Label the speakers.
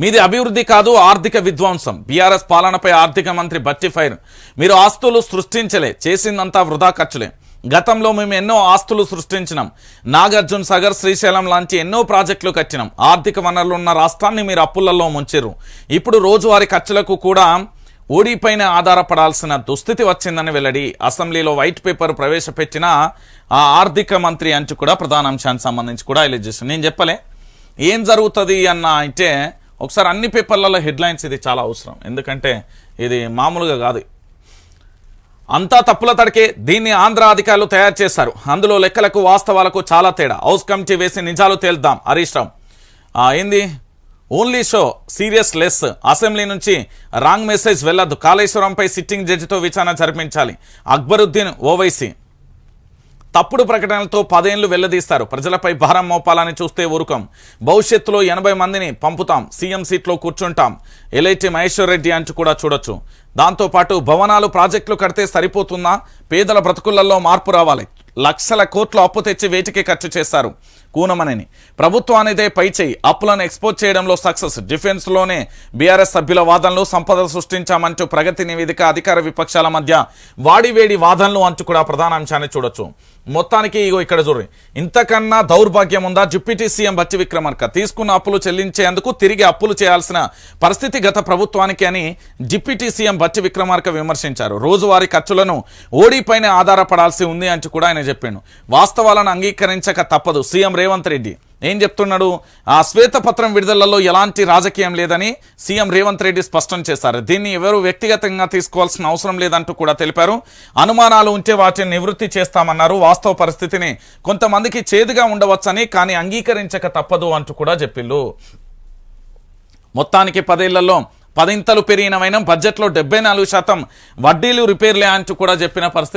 Speaker 1: మీది అభివృద్ధి కాదు ఆర్థిక విధ్వంసం. బీఆర్ఎస్ పాలనపై ఆర్థిక మంత్రి బట్టి ఫైర్. మీరు ఆస్తులు సృష్టించలే చేసిందంతా వృధా ఖర్చులే. గతంలో మేము ఎన్నో ఆస్తులు సృష్టించినాం. నాగార్జున సాగర్ శ్రీశైలం లాంటి ఎన్నో ప్రాజెక్టులు కట్టినాం. ఆర్థిక వనరులు ఉన్న రాష్ట్రాన్ని మీరు అప్పులలో ముంచారు ఇప్పుడు రోజువారీ ఖర్చులకు కూడా ఓడిపైన ఆధారపడాల్సిన దుస్థితి వచ్చిందని వెల్లడి. అసెంబ్లీలో వైట్ పేపర్ ప్రవేశపెట్టిన ఆ ఆర్థిక మంత్రి అంచు కూడా ప్రధాన అంశానికి సంబంధించి కూడా ఇలా చేశాను నేను చెప్పలే. ఏం జరుగుతుంది అన్న అయితే ఒకసారి అన్ని పేపర్లలో హెడ్లైన్స్ ఇది చాలా అవసరం. ఎందుకంటే ఇది మామూలుగా కాదు. అంతా తప్పుల తడికే దీన్ని ఆంధ్ర అధికారులు తయారు చేశారు. అందులో లెక్కలకు వాస్తవాలకు చాలా తేడా. హౌస్ కమిటీ వేసి నిజాలు తేల్దాం హరీష్ రావు. ఏంది? Only show serious less. Assembly నుంచి రాంగ్ మెసేజ్ వెళ్ళొద్దు. కాళేశ్వరంపై సిట్టింగ్ జడ్జితో విచారణ జరిపించాలి. అక్బరుద్దీన్ ఓవైసీ. తప్పుడు ప్రకటనలతో పదేళ్ళు వెల్లదీస్తారు ప్రజలపై భారం మోపాలని చూస్తే ఊరుకం. భవిష్యత్తులో ఎనభై మందిని పంపుతాం. సీఎం సీట్లో కూర్చుంటాం. ఎల్ఐటి మహేశ్వర్ రెడ్డి అంటూ కూడా చూడొచ్చు. దాంతోపాటు భవనాలు ప్రాజెక్టులు కడితే సరిపోతుందా? పేదల బ్రతుకులలో మార్పు రావాలి. లక్షల కోట్లు అప్పు తెచ్చి వేటికి ఖర్చు చేస్తారు. కూనమనని. ప్రభుత్వానిదే పై చేయి. అప్పులను ఎక్స్పోజ్ చేయడంలో సక్సెస్. డిఫెన్స్లోనే బీఆర్ఎస్ సభ్యుల వాదనలు సంపద సృష్టించామంటూ ప్రగతి నివేదిక అధికార విపక్షాల మధ్య వాడివేడి వాదనలు అంటూ కూడా ప్రధాన అంశాన్ని చూడొచ్చు. మొత్తానికి ఇగో ఇక్కడ చూడండి. ఇంతకన్నా దౌర్భాగ్యం ఉందా? డిప్యూటీ సీఎం బట్టి విక్రమార్క తీసుకున్న అప్పులు చెల్లించేందుకు తిరిగి అప్పులు చేయాల్సిన పరిస్థితి గత ప్రభుత్వానికి అని డిప్యూటీ సీఎం బట్టి విక్రమార్క విమర్శించారు. రోజువారీ ఖర్చులను ఓడిపైన ఆధారపడాల్సి ఉంది అంటూ కూడా ఆయన చెప్పాడు. వాస్తవాలను అంగీకరించక తప్పదు. సీఎం రేవంత్ రెడ్డి. ఏం చెప్తున్నాడు? ఆ శ్వేతపత్రం విడుదలలో ఎలాంటి రాజకీయం లేదని సీఎం రేవంత్ రెడ్డి స్పష్టం చేశారు. దీన్ని ఎవరు వ్యక్తిగతంగా తీసుకోవాల్సిన అవసరం లేదంటూ కూడా తెలిపారు. అనుమానాలు ఉంటే వాటిని నివృత్తి చేస్తామన్నారు. వాస్తవ పరిస్థితిని కొంతమందికి చేదుగా ఉండవచ్చని కానీ అంగీకరించక తప్పదు అంటూ కూడా చెప్పిళ్ళు మొత్తానికి పదేళ్ళలో పదింతలు పెరిగిన వైనం బడ్జెట్లో డెబ్బై నాలుగు శాతం వడ్డీలు రిపేర్లే అంటూ కూడా చెప్పిన పరిస్థితి